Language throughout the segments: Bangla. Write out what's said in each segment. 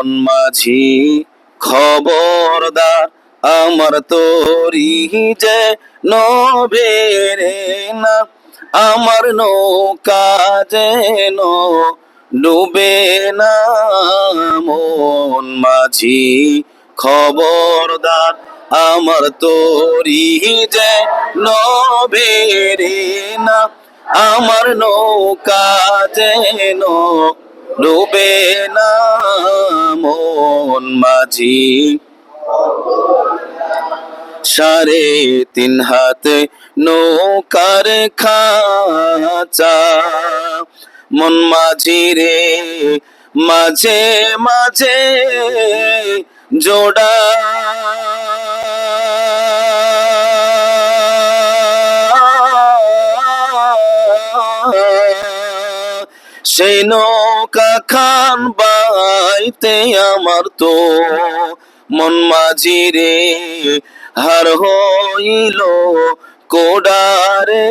মন মাঝি খবরদার আমার তোরি যে নবেরে না, আমার নৌকা যেন ডুবে না। মন মাঝি খবরদার আমার তোরি যে নবেরে না, আমার নৌকা যেন ডুবে না। মন মাঝি। সাড়ে তিন হাতে নৌকার খাঁচা। মন মাঝি রে মাঝে মাঝে জোড়া সেই নৌকা খান বাইতে আমার তো মন মাঝি রে, হার হইল কোডারে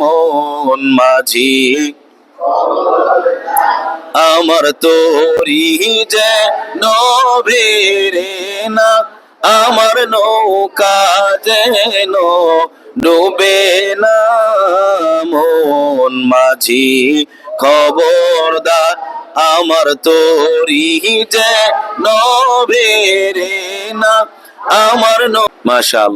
মন মাঝি। আমার তোরি যে নভেরে না, আমার নৌকা যেন ডুবে না। মাঝি খবরদার আমার তোরি যে নভেরে না আমার মাশাল